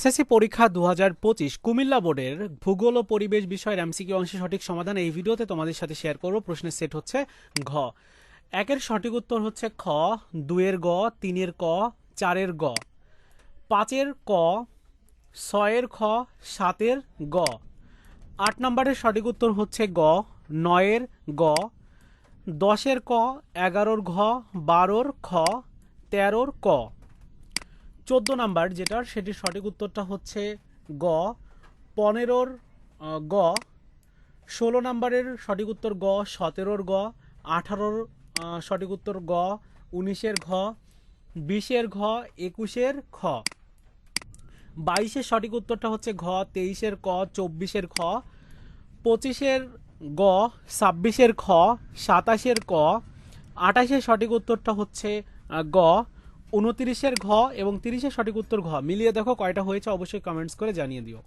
SSC পরীক্ষা দু হাজার পঁচিশ কুমিল্লা বোর্ডের ভূগোল ও পরিবেশ বিষয়ের এমসিকিউ অংশের সঠিক সমাধান এই ভিডিওতে তোমাদের সাথে শেয়ার করব। প্রশ্নের সেট হচ্ছে ঘ। একের সঠিক উত্তর হচ্ছে খ দুয়ের গ, তিনের ক, চারের গ। পাঁচের ক, ছয়ের খ, সাতের গ। আট নম্বরের সঠিক উত্তর হচ্ছে গ, নয়ের গ। দশের ক, এগারোর ঘ, বারোর খ, তেরোর ক। চোদ্দ নাম্বার যেটার, সেটির সঠিক উত্তরটা হচ্ছে গ। পনেরোর গ। ষোলো নাম্বারের সঠিক উত্তর গ, সতেরোর গ, আঠারোর সঠিক উত্তর গ, উনিশের ঘ, বিশের ঘ, একুশের খ। বাইশের সঠিক উত্তরটা হচ্ছে ঘ, তেইশের ক, চব্বিশের খ, পঁচিশের গ, ছাব্বিশের খ, সাতাশের ক, আঠাশের সঠিক উত্তরটা হচ্ছে গ। উনতিরিশের ঘ এবং তিরিশের সঠিক উত্তর ঘ। মিলিয়ে দেখো কয়টা হয়েছে, অবশ্যই কমেন্টস করে জানিয়ে দিও।